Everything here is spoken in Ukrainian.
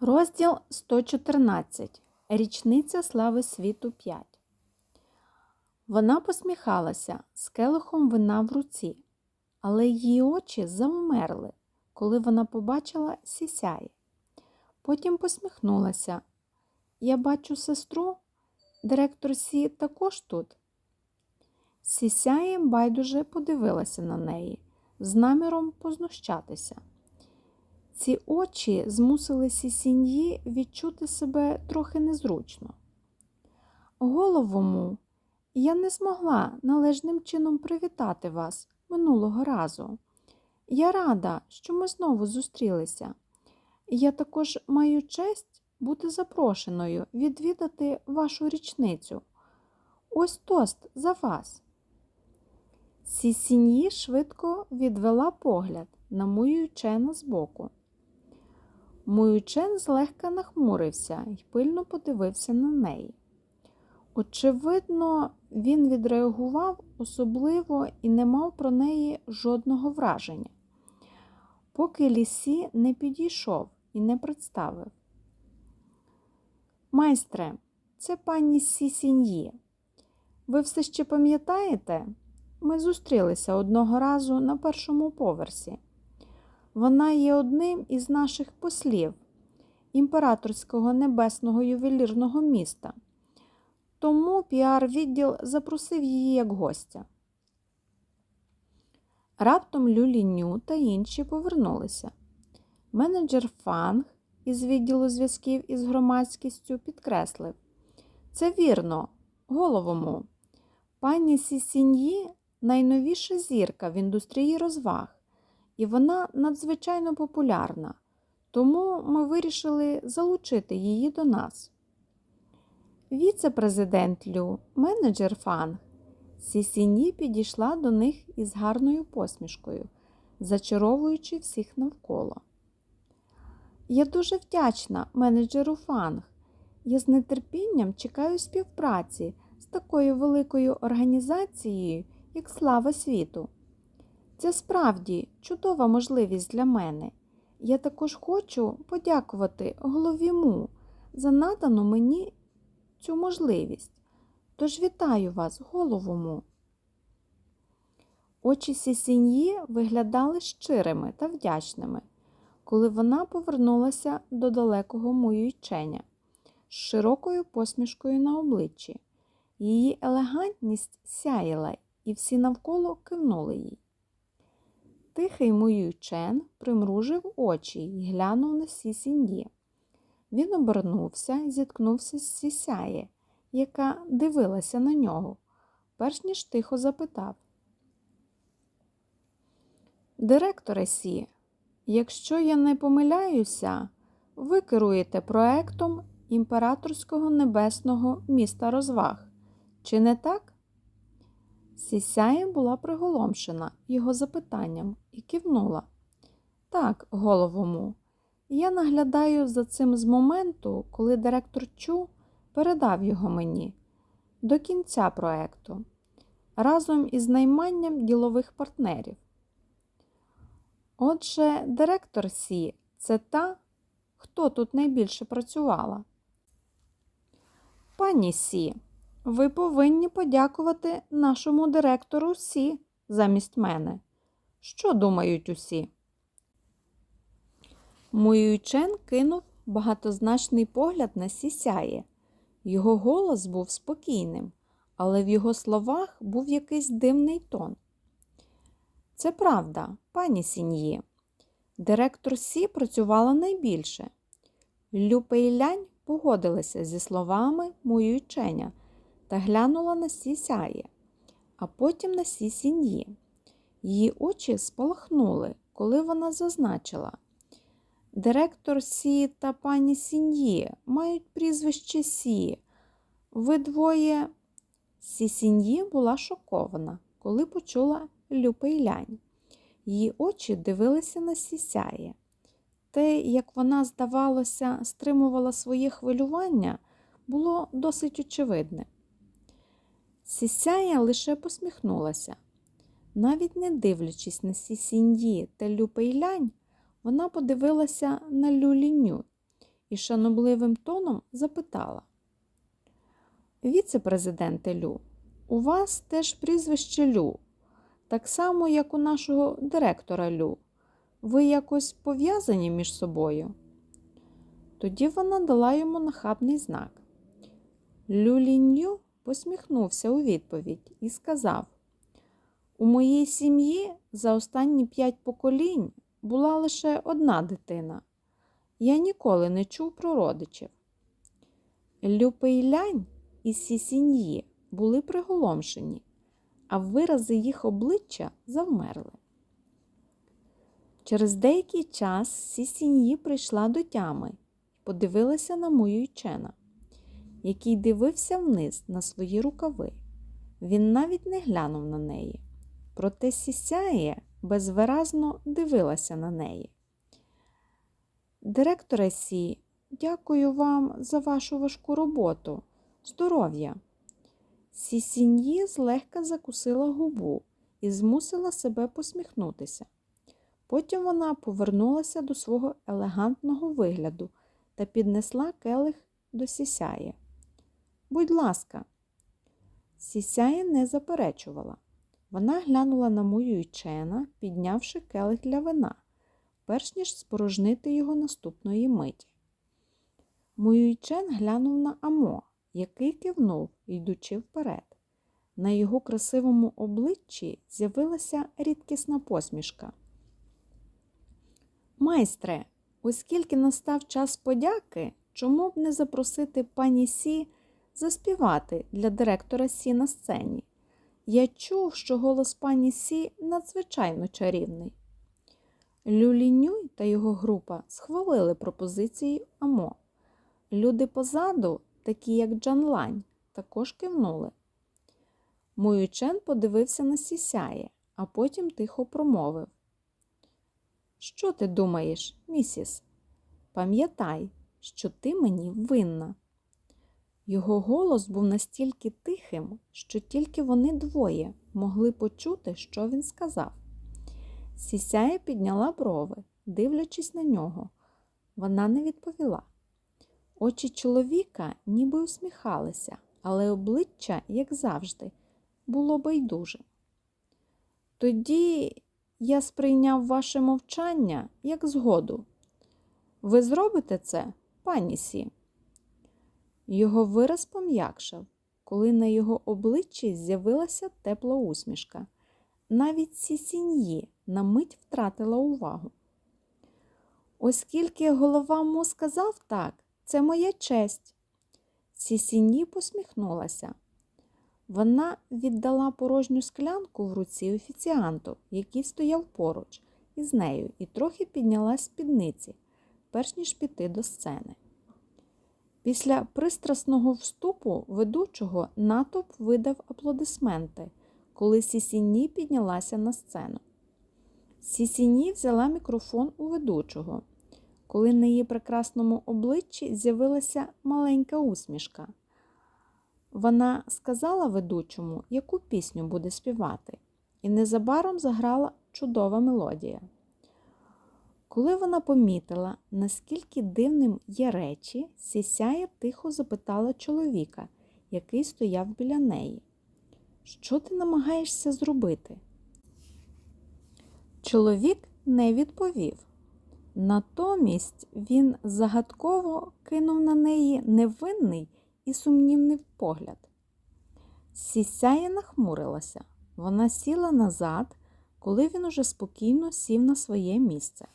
Розділ 114. Річниця слави світу 5. Вона посміхалася з келихом вина в руці, але її очі завмерли, коли вона побачила сісяї. Потім посміхнулася. Я бачу сестру, директор Сі також тут. Сісяї байдуже подивилася на неї з наміром познущатися. Ці очі змусили Сісіньї відчути себе трохи незручно. Головому, я не змогла належним чином привітати вас минулого разу. Я рада, що ми знову зустрілися. Я також маю честь бути запрошеною відвідати вашу річницю. Ось тост за вас. Сісіньї швидко відвела погляд на мою чену збоку. Муючен злегка нахмурився і пильно подивився на неї. Очевидно, він відреагував особливо і не мав про неї жодного враження, поки лісі не підійшов і не представив. Майстре, це пані Сісіньї. Ви все ще пам'ятаєте? Ми зустрілися одного разу на першому поверсі. Вона є одним із наших послів імператорського небесного ювелірного міста. Тому піар-відділ запросив її як гостя. Раптом Люліню та інші повернулися. Менеджер Фанг із відділу зв'язків із громадськістю підкреслив: Це вірно, головому. Пані Сісіньї найновіша зірка в індустрії розваг і вона надзвичайно популярна, тому ми вирішили залучити її до нас. Віце-президент Лю, менеджер Фанг, Сісіні підійшла до них із гарною посмішкою, зачаровуючи всіх навколо. Я дуже вдячна менеджеру Фанг. Я з нетерпінням чекаю співпраці з такою великою організацією, як Слава світу. Це справді чудова можливість для мене. Я також хочу подякувати голові Му за надану мені цю можливість. Тож вітаю вас, голову Му. Очі Сісіньї виглядали щирими та вдячними, коли вона повернулася до далекого Муюйченя з широкою посмішкою на обличчі. Її елегантність сяяла, і всі навколо кивнули їй. Тихий Муючен примружив очі і глянув на Сісіньї. Він обернувся і зіткнувся з Сісяє, яка дивилася на нього, перш ніж тихо запитав. Директоре Сі, якщо я не помиляюся, ви керуєте проектом імператорського небесного міста розваг. Чи не так? Сісяє була приголомшена його запитанням і кивнула. Так, головому, я наглядаю за цим з моменту, коли директор Чу передав його мені до кінця проекту разом із найманням ділових партнерів. Отже, директор Сі це та, хто тут найбільше працювала. Пані Сі. Ви повинні подякувати нашому директору Сі замість мене. Що думають усі? Муюйчен кинув багатозначний погляд на сісяє. Його голос був спокійним, але в його словах був якийсь дивний тон. Це правда, пані Сіньї. Директор Сі працювала найбільше. Лю Пейлянь погодилася зі словами Муюйченя – та глянула на сісяє, а потім на сісіньї. Її очі спалахнули, коли вона зазначила. Директор Сі та пані Сіньї мають прізвище Сі. Ви двоє. Сісіньї була шокована, коли почула Люпейлянь. Її очі дивилися на сісяє. Те, як вона, здавалося, стримувала своє хвилювання, було досить очевидне. Сісяя лише посміхнулася. Навіть не дивлячись на Сісіньї та Люпейлянь, вона подивилася на Люліню і шанобливим тоном запитала. Віце-президенте Лю, у вас теж прізвище Лю, так само, як у нашого директора Лю. Ви якось пов'язані між собою? Тоді вона дала йому нахабний знак. Люлінью посміхнувся у відповідь і сказав: У моїй сім'ї за останні п'ять поколінь була лише одна дитина. Я ніколи не чув про родичів. Люпейлянь і сісіньї були приголомшені, а вирази їх обличчя завмерли. Через деякий час сісіньї прийшла до тями і подивилася на Муюйчена, який дивився вниз на свої рукави. Він навіть не глянув на неї. Проте сісяє безвиразно дивилася на неї. Директоре Сі, дякую вам за вашу важку роботу. Здоров'я. Сісіньї злегка закусила губу і змусила себе посміхнутися. Потім вона повернулася до свого елегантного вигляду та піднесла келих до сісяє. Будь ласка, сісяє не заперечувала. Вона глянула на мою Чена, піднявши келих для вина, перш ніж спорожнити його наступної миті. Муюйчен глянув на Амо, який кивнув, йдучи вперед. На його красивому обличчі з'явилася рідкісна посмішка. Майстре, оскільки настав час подяки, чому б не запросити пані Сі заспівати для директора Сі на сцені? Я чув, що голос пані Сі надзвичайно чарівний. Люлінюй та його група схвалили пропозиції Амо. Люди позаду, такі як Джан Лань, також кивнули. Муючен подивився на сісяє, а потім тихо промовив. Що ти думаєш, місіс? Пам'ятай, що ти мені винна. Його голос був настільки тихим, що тільки вони двоє могли почути, що він сказав. Сісяя підняла брови, дивлячись на нього. Вона не відповіла. Очі чоловіка ніби усміхалися, але обличчя, як завжди, було байдуже. Тоді я сприйняв ваше мовчання як згоду. Ви зробите це, пані Сі? Його вираз пом'якшав, коли на його обличчі з'явилася тепла усмішка. Навіть сісіньї на мить втратила увагу. Оскільки голова му сказав так, це моя честь. Сісіньї посміхнулася. Вона віддала порожню склянку в руці офіціанту, який стояв поруч із нею, і трохи підняла спідниці, перш ніж піти до сцени. Після пристрасного вступу ведучого натовп видав аплодисменти, коли Сісіні піднялася на сцену. Сісіні взяла мікрофон у ведучого, коли на її прекрасному обличчі з'явилася маленька усмішка. Вона сказала ведучому, яку пісню буде співати, і незабаром заграла чудова мелодія. Коли вона помітила, наскільки дивним є речі, сісяя тихо запитала чоловіка, який стояв біля неї. Що ти намагаєшся зробити? Чоловік не відповів. Натомість він загадково кинув на неї невинний і сумнівний погляд. Сісяя нахмурилася. Вона сіла назад, коли він уже спокійно сів на своє місце.